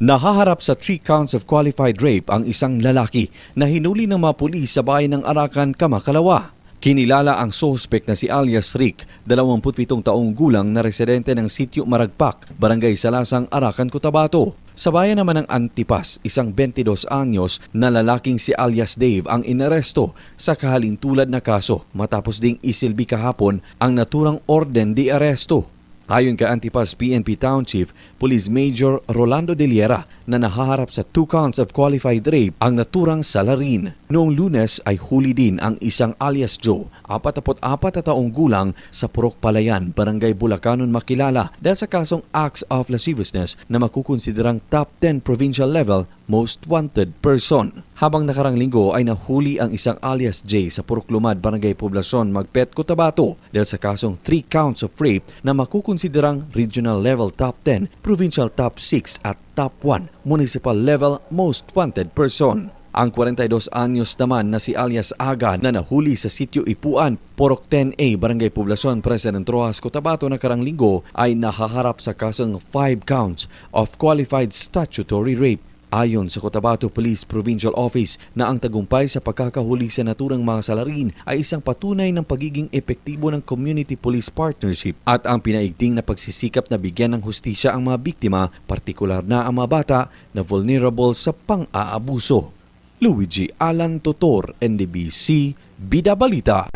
Nahaharap sa three counts of qualified rape ang isang lalaki na hinuli ng mga pulis sa bayan ng Arakan, Kamakalawa. Kinilala ang sospek na si alias Rick, 27 taong gulang na residente ng sitio Maragpak, Barangay Salasang, Arakan, Cotabato. Sa bayan naman ng Antipas, isang 22 anyos na lalaking si alias Dave ang inaresto sa kahalintulad na kaso matapos ding isilbi kahapon ang naturang orden de aresto. Ayon kay Antipas PNP Town Chief Police Major Rolando De Liera na nahaharap sa two counts of qualified rape ang naturang salarin. Noong lunes ay huli din ang isang alias Joe, 44 na taong gulang sa Purok Palayan, Barangay Bulacanon makilala dahil sa kasong acts of lasciviousness na makukonsiderang top 10 provincial level most wanted person. Habang nakarang linggo ay nahuli ang isang alias J sa Purok Lumad, Barangay Poblasyon, Magpet, Cotabato dahil sa kasong 3 counts of rape na makukonsiderang regional level top 10, provincial top 6 at top 1, municipal level most wanted person. Ang 42 anyos naman na si alias Aga na nahuli sa sitio Ipuan, Porok 10A, Barangay Poblasyon, President Rojas, Cotabato na karang linggo ay nahaharap sa kasong 5 counts of qualified statutory rape. Ayon sa Cotabato Police Provincial Office na ang tagumpay sa pagkakahuli sa naturang mga salarin ay isang patunay ng pagiging epektibo ng Community Police Partnership at ang pinaigting na pagsisikap na bigyan ng hustisya ang mga biktima, partikular na ang mga bata na vulnerable sa pang-aabuso. Luigi Alan Totor, NDBC, Bida Balita.